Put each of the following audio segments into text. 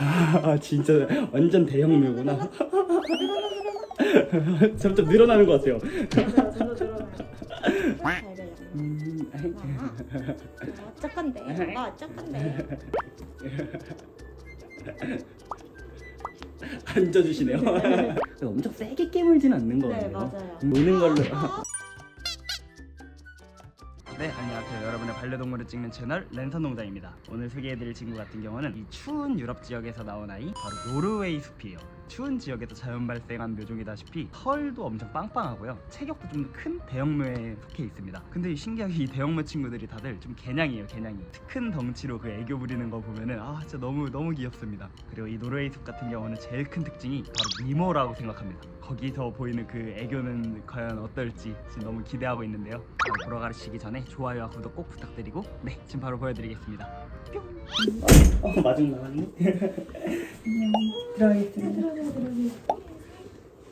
아 진짜 완전 대형묘구나. 점점 늘어나는 것 같아요. 잘 돼요. 음, 아, 어떡한데? 아, 어떡한데? 앉아주시네요. 엄청 세게 깨물진 않는 것 네. 맞아요. 노는 걸로. 네, 안녕하세요. 여러분의 반려동물을 찍는 채널 랜선농장입니다. 오늘 소개해드릴 친구 같은 경우는 이 추운 유럽 지역에서 나온 아이 바로 노르웨이 숲이에요. 추운 지역에서 자연 발생한 묘종이다시피 털도 엄청 빵빵하고요. 체격도 좀 큰 대형묘에 속해 있습니다. 근데 신기하게 이 대형묘 친구들이 다들 좀 개냥이에요, 개냥이. 큰 덩치로 그 애교 부리는 거 보면은 아 진짜 너무 너무 귀엽습니다. 그리고 이 노르웨이 숲 같은 경우는 제일 큰 특징이 바로 미모라고 생각합니다. 거기서 보이는 그 애교는 과연 어떨지 지금 너무 기대하고 있는데요. 바로 보러 가시기 전에 좋아요와 구독 꼭 부탁드리고 네 지금 바로 보여드리겠습니다. 뿅. 어 마중 나왔네. 안녕. 들어가겠습니다.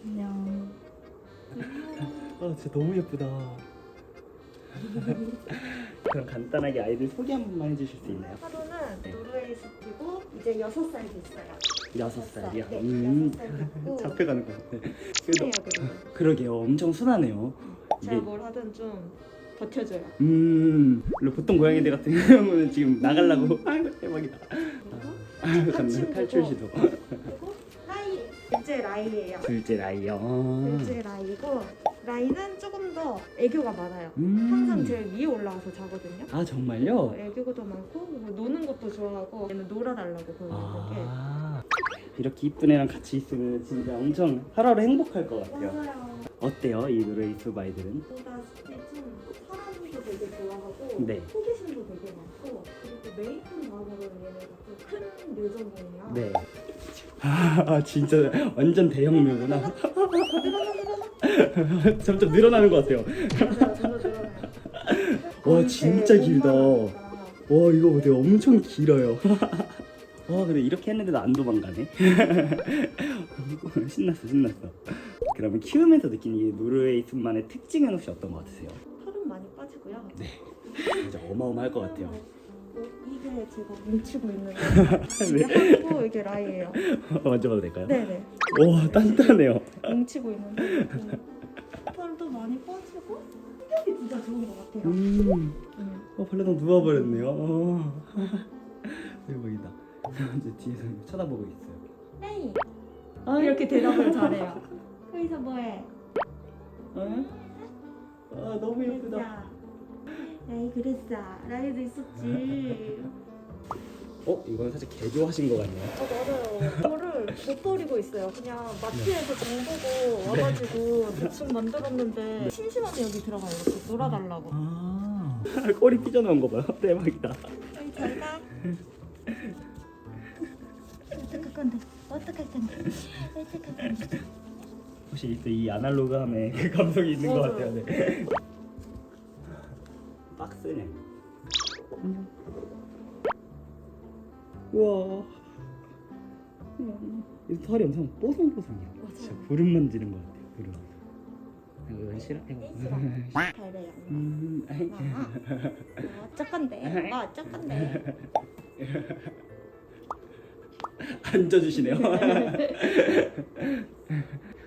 안녕. 아 진짜 너무 예쁘다. 그럼 간단하게 아이들 소개 한 번만 해주실 수 있나요? 하루는 노르웨이 숲이고 이제 여섯 살 됐어요. 여섯 살이요. 네, 음. 여섯 살 됐고 잡혀가는 것 같아. 순해요. 그러게요. 엄청 순하네요. 제가 이게 뭘 하든 좀 버텨줘요. 음 원래 보통 고양이들 같은 경우는 지금 나가려고 아이고 대박이다. 그리고 아. 탈출 시도. 그리고. 둘째 라이예요. 둘째 라이요. 어. 둘째 라이고 라이는 조금 더 애교가 많아요. 음. 항상 제일 위에 올라와서 자거든요. 아 정말요? 애교도 많고 뭐 노는 것도 좋아하고 얘는 놀아달라고 그러는 게아 이렇게 이쁜 애랑 같이 있으면 진짜 엄청 하루하루 행복할 것 같아요. 맞아요. 어때요 이 아이들은? 보다시피 좀 사람도 되게 좋아하고 네. 호기심도 되게 많고 그리고 메이큰 다음으로는 얘네가 좀큰 묘종이에요. 네. 아 진짜 완전 대형묘구나. 점점 늘어나는 것 같아요. 맞아요. 저도 들어가요. 와 진짜 길다. 와 이거 보세요 엄청 길어요. 와 그래 이렇게 했는데도 안 도망가네. 신났어 신났어. 그러면 키우면서 느낀 이 노르웨이 숲만의 특징은 혹시 어떤 것 같으세요? 빠지고요. 네. 진짜 어마어마할 것 같아요. 어, 이게 제가 뭉치고 있는 네. 이게 하고 이게 라이예요. 만져봐도 될까요? 네네. 와 단단해요. 뭉치고 있는데 음, 털도 많이 빠지고 성격이 진짜 좋은 것 같아요. 음. 음. 어 벌레도 누워버렸네요. 어. 대박이다. 이제 뒤에서 쳐다보고 있어요. 라이. 아 이렇게 대답을 잘해요. 여기서 뭐해? 어? 아 너무 예쁘다. 라이 그랬어. 라이도 있었지. 어 이건 살짝 개조하신 것 같네요. 어 맞아요. 이거를 못 버리고 있어요. 그냥 마트에서 장 보고 와가지고 대충 만들었는데 심심하면 여기 들어가요. 이렇게 놀아달라고. 아 꼬리 삐져나온 거 봐요. 대박이다. 여기 잘 가. 어떡할 건데? 어떡할 건데? 어떡할 건데? 혹시 또 이 아날로그함에 그 감성이 있는 것 맞아요. 같아요. 네. 우와. 이 털이 엄청 뽀송뽀송해요. 맞아요. 진짜 구름 만지는 것 같아요. 구름. 이건 싫어? 이거. 잘 돼요. 음, 아이. 아, 어떡한데? 아, 어떡한데? 앉아주시네요.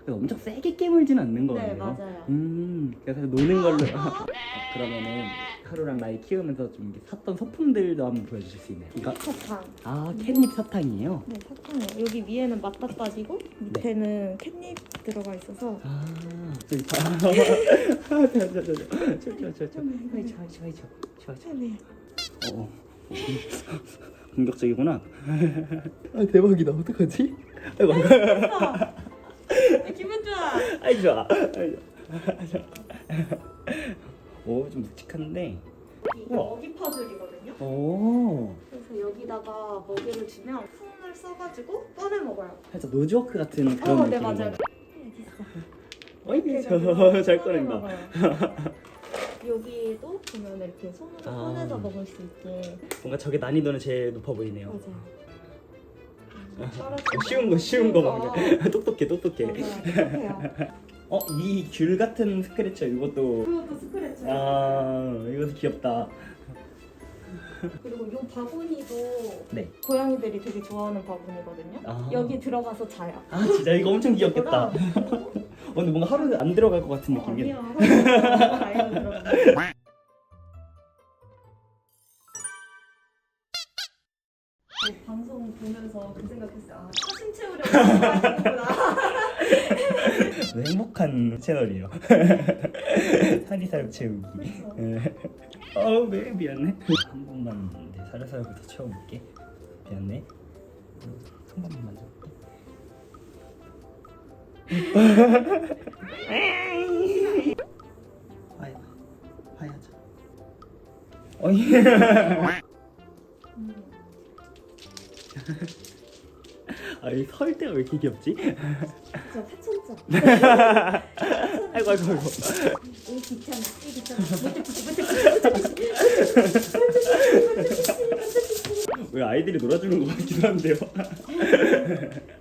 엄청 세게 깨물진 않는 것 네, 같아요. 맞아요. 음, 그래서 노는 걸로. 그러면은 하루랑 나이 키우면서 좀 이렇게 샀던 소품들도 한번 보여주실 수 있나요? 이거 사탕. 아 캣닙 사탕이에요. 네, 사탕이에요. 여기 위에는 맛다 빠지고 밑에는 캣닙 들어가 있어서 아 저기 봐. 아, 저, 저, 저, 저, 저, 저, 저, 저. 아이, 저, 저, 저, 저, 저. 네. 어. 공격적이구나. 아 대박이다. 어떡하지? 기분 좋 아. 아이 좋아. 아이 좋아. 오 좀 묵직한데. 이게 우와. 먹이 파들이거든요. 오. 그래서 여기다가 먹이를 주면 손을 써가지고 꺼내 먹어요. 살짝 노즈워크 같은 그런 어, 네 느낌인 맞아요. 어디 어이 있어? 저잘 꺼내 꺼낸다. 여기도 보면 이렇게 손으로 아. 꺼내서 먹을 수 있게 뭔가 저게 난이도는 제일 높아 보이네요. 맞아요. 어, 쉬운 거 쉬운 거 막. 똑똑해 똑똑해. 맞아요. 어이 귤 같은 스크래쳐 이것도 그것도 스크래치. 아 이것도 귀엽다. 그리고 이 바구니도 네. 고양이들이 되게 좋아하는 바구니거든요. 아. 여기 들어가서 자요. 아 진짜 이거 엄청 귀엽겠다. 어, 근데 뭔가 하루는 안 들어갈 것 같은 어, 느낌이야. 아니야. 들어가. 보면서 그 생각했어요. 아, 사심 채우려고 하시는구나. 행복한 채널이에요. 사리사욕 채우기. 그렇죠. 예. 어, 왜 미안해. 한 번만 내 사리사욕부터 채워볼게. 미안해. 한 번만 만져볼게. 화야, 화야자. 어이. 아이 설 때가 왜 이렇게 귀엽지? 저 패천자. 아이고 아이고 아이고. 이 귀찮아. 이 귀찮아. 무트푸시 무트푸시 무트푸시. 왜 아이들이 놀아주는 것 같기도 한데요.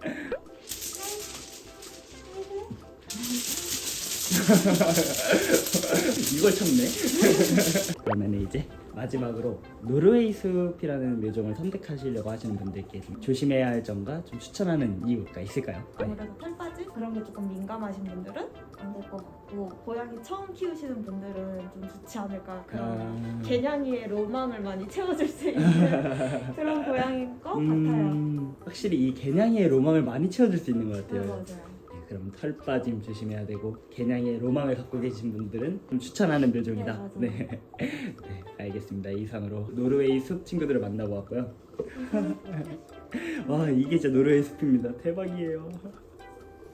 이걸 참네. 그러면 이제 마지막으로 노르웨이 숲이라는 묘종을 선택하시려고 하시는 분들께 좀 조심해야 할 점과 좀 추천하는 이유가 있을까요? 네. 아무래도 털 빠짐 그런 게 조금 민감하신 분들은 안 될 것 같고 고양이 처음 키우시는 분들은 좀 좋지 않을까 그런 아. 개냥이의 로망을 많이 채워줄 수 있는 그런 고양이인 것 같아요. 음, 확실히 이 개냥이의 로망을 많이 채워줄 수 있는 것 네, 같아요. 맞아요. 네, 그럼 털 빠짐 조심해야 되고 개냥이의 로망을 갖고 계신 분들은 좀 추천하는 묘종이다. 네. 네, 네, 알겠습니다. 이상으로 노르웨이 숲 친구들을 만나보았고요. 와 이게 진짜 노르웨이 숲입니다. 대박이에요.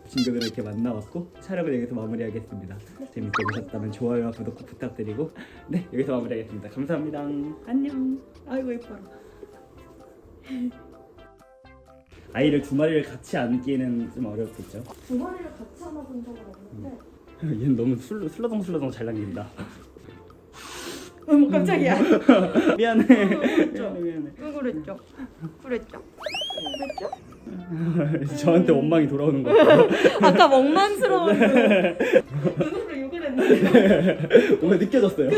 친구들을 이렇게 만나봤고 촬영을 여기서 마무리하겠습니다. 재밌게 보셨다면 좋아요와 구독 꼭 부탁드리고 네 여기서 마무리하겠습니다. 감사합니다. 안녕. 아이고 예뻐라. 아이를 두 마리를 같이 안기는 좀 어렵겠죠. 두 마리를 같이 안아본 적은 없는데 얘는 너무 슬, 슬러덩슬러덩 잘 당긴다. 어머 깜짝이야. 미안해. 그랬죠? 미안해 미안해. 왜 그랬죠? 그랬죠? 그랬죠? 저한테 원망이 돌아오는 것 같아요. 아까 멍만스러운 눈으로 욕을 했는데 뭔가 느껴졌어요.